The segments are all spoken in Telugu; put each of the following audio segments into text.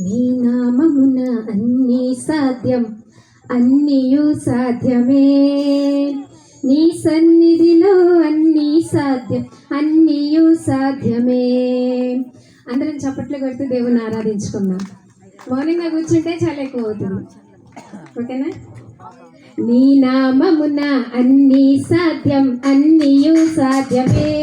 నీ నామమున అన్ని సాధ్యం అన్నీయు సాధ్యమే. నీ సన్నిధిలో అన్ని సాధ్యం అన్నీయు సాధ్యమే. అందరం చప్పట్లు కొడుతూ దేవుని ఆరాధించుకుందాం. నా కూర్చుంటే చాలా ఎక్కువ అవుతుంది. ఓకేనా? నీ నామమున అన్ని సాధ్యం అన్నీయు సాధ్యమే.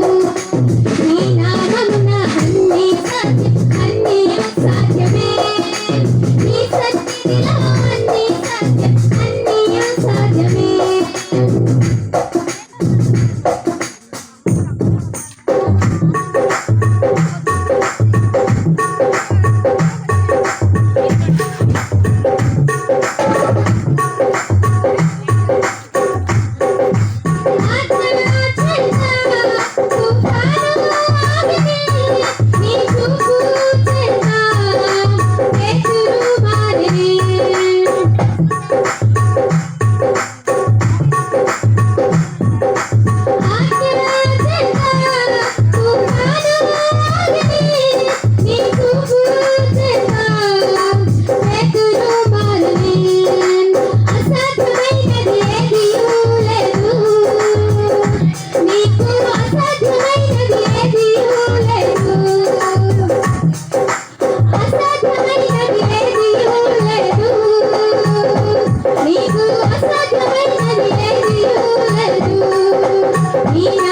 Amina.